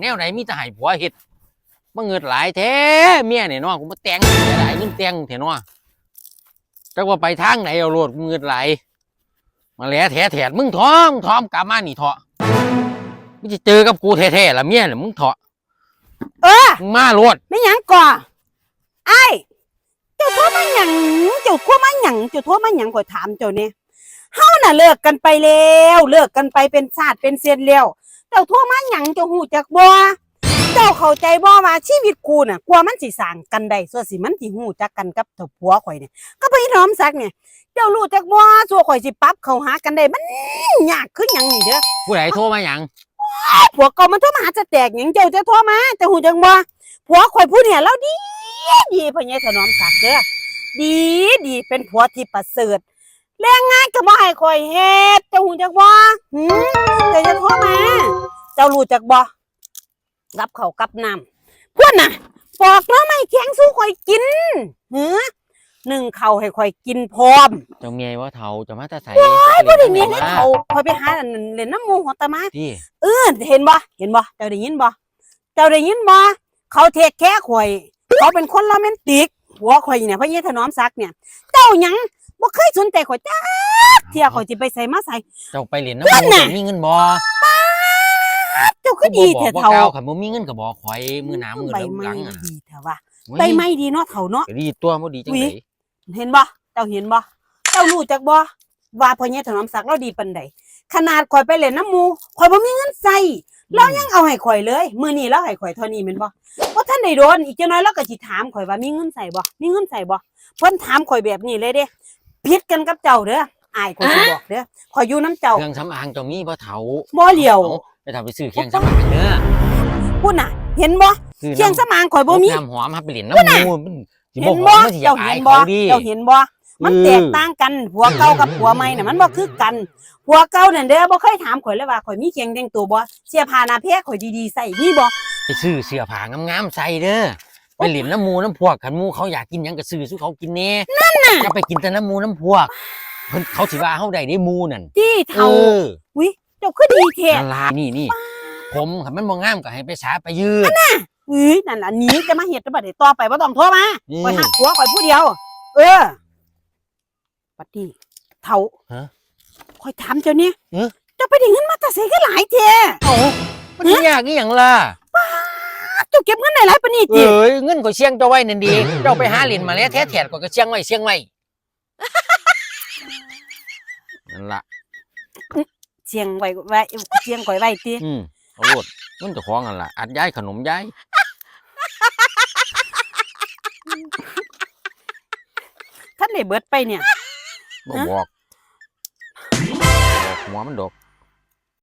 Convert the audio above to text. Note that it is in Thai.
แนวไหนมีแต่ให้ผัวเฮ็ดมาเงิดหลายแท้เมียเนี่ยเนาะกูมาแต่งจะได้เงินแต่งแท้เนาะจักว่าไปทางไหนเอาโลดกูเงิดหลายมาแหล้วแท้แถดมึงท้องท้อมกลับมานี่เถาะมึงจะเจอกับกูแท้ๆละเมียน่ะมึงเถาะเออมึงมาโลดไม่หยังก่อไอ้ายเจ้าโทรมาหยังเจ้าโทรมาหยังเจ้าโทรมาหยังข่อยถามเจ้าเนี่ยเฮาน่ะเลิกกันไปแล้ว เลิกกันไปเป็นชาติเป็นเซียนแล้วเจ้าโทรมาหยังเจ้าหูจักบ่เจ้าเข้าใจบ่ว่าชีวิตกูน่ะกว่ามันสิสร้างกันได้ส่วนสิมันสิหูจักกันกับเจ้าผัวข่อยเนี่ยก็ไปน้อมสักเนี่ยเจ้ารู้จักบ่ส่วนข่อยสิปรับเข้าหากันได้มันยากคือหยังนี่เด้อผู้ใดโทรมาหยังผัวเก่ามันโทรมาหาจะแตกหยังเจ้าจะโทรมาแต่หูจังบ่ผัวข่อยผู้เนี่ยเราดีดีพ่อใหญ่ถนอมศักดิ์เด้อดีดีเป็นผัวที่ประเสริฐแรงงานก็บ่ให้ข่อยเฮ็ดเจ้าหูจักบ่หืมเจ้าจะโทรมา เจ้ารู้จักบ่รับเขาวกับน้ำพวกน่ะปอกหน้อไม่แข็งสู้ข่อยกินหือหนึ่งเขาวให้ข่อยกินพร้อมเจ้าเมียว่าเฒ่าจะมาแตาใสบ่ได้มีให้เขาข่อยไปหาอันนั้นเล่นน้ำหมูหัวตะมาที่เออเห็นบ่เห็นบ่เจ้าได้ยินบ่เจ้าได้ยินบ่เขาเทคแค่ข่อยเขาเป็นคนโรแมนติกหัวข่อยเนี่ยพระเยถนอมศักดิ์เนี่ย เจ้าหยังบ่เคยสนใจข่อยจ้าเที่ยข่อยสิไปใส่มาใส่เจ้าไปเรียนน้ำเพื่อนมูน่ะมีเงินบ่เจ้า ก็ดีแท้บ่เฒ่าก้าวขันบ่มีเงินก็บอกข่อยมือหน้ามือใบหลังไม้หลังอะดีแท้ว่าใบไม้ดีเนาะเฒ่าเนาะก็ดีตัวบ่ดีจังอุ๊ไดยเห็นบ่เจ้าเห็นบ่เจ้ารู้จักบ่ว่าพระเยถนอมศักดิ์เราดีปานใดขนาดข่อยไปเล่นน้ำหมูข่อยบ่มีเงินใส่เรายังเอาให้ข่อยเลยมือนี้เราให้ข่อยเท่านี้แม่นบ่ว่าท่านได้โดนอีกจังน้อยเราก็สิถามข่อยว่ามีเงินใส่บ่มีเงินใส่บ่เพิ่นถามข่อยแบบนี้เลยเด้ผิดกันกับเจ้าเด้ออายข่อยสิบอกเด้อข่อยอยู่น้ำเจ้าเครื่องสำอางเจ้ามีบ่เฒ่าบ่เหลียวอา ไปทำไปซื้อเครื่องสำอางเด้อพูดน่ะ เห็นบ่ซื้อเคียงสมางข่อยบ่มีน้ำหอมครับไปเรียนน้ำมูมันสิเห็บ่นหอบ่มมันสิอยาเจ้ากอาเห็ยนบ่เขาดิเจ้าเห็นบ่มันเออแตกต่างกันผัวเก่ากับผัวใหม่น่ะมันบ่คือกันผัวเก่านั่นเด้อบ่เคยถามข่อยเลยว่าข่อยมีเคียงแต่งตัวบ่เสื้อผ้าหน้าแพรข่อยดีๆใส่มีบ่ไปซื้อเสื้อผ้างามๆใส่เด้อไปเรียนน้ำมูน้ำพวกคันหมูเขาอยากกินหยังก็ซื้อสู้เขากินแน่นั่นน่ะอย่าไปกินแต่น้ำมูน้ำพวกเพิ่นเขาสิว่าเฮาได้ได้หมูนั่นที่เอเฒ่าอเจ้าคือดีแท้นั่นล่ะนี่นี่ผมคันมันบ่งามก็ให้ไปสาไปยืด เอ้ยนั่นล่ะหนีจะมาเฮ็ดบัดนี้ต่อไปบ่ต้องโทรมาอืมข่อยหักผัวข่อยผู้เดียว เออปัดนี้เฒ่าฮะข่อยถามเจ้าเนี่ยเอ๊ะ เจ้าไปได้เงินมาแต่ไสก็หลายแท้เอ้ามันสิยากอีหยังล่ะ เจ้าเก็บเงินได้หลายปานนี้ติ เอ้ยเงินก็เชียงเจ้าไว้นั่นดีเจ้าไปหาเหรียญมาแล้วแท้แถดก็ก็เชียงไว้เชียงไว้นั่นล่ะ เสียงไว้ไว้เสียงข่อยไว้ติอืมเอาโลดเงินเจ้าของนั่นล่ะอัดย้ายขนมย้ายท่านได้เบิดไปเนี่ย บ่ฮะบอกบอกหัวมันดอก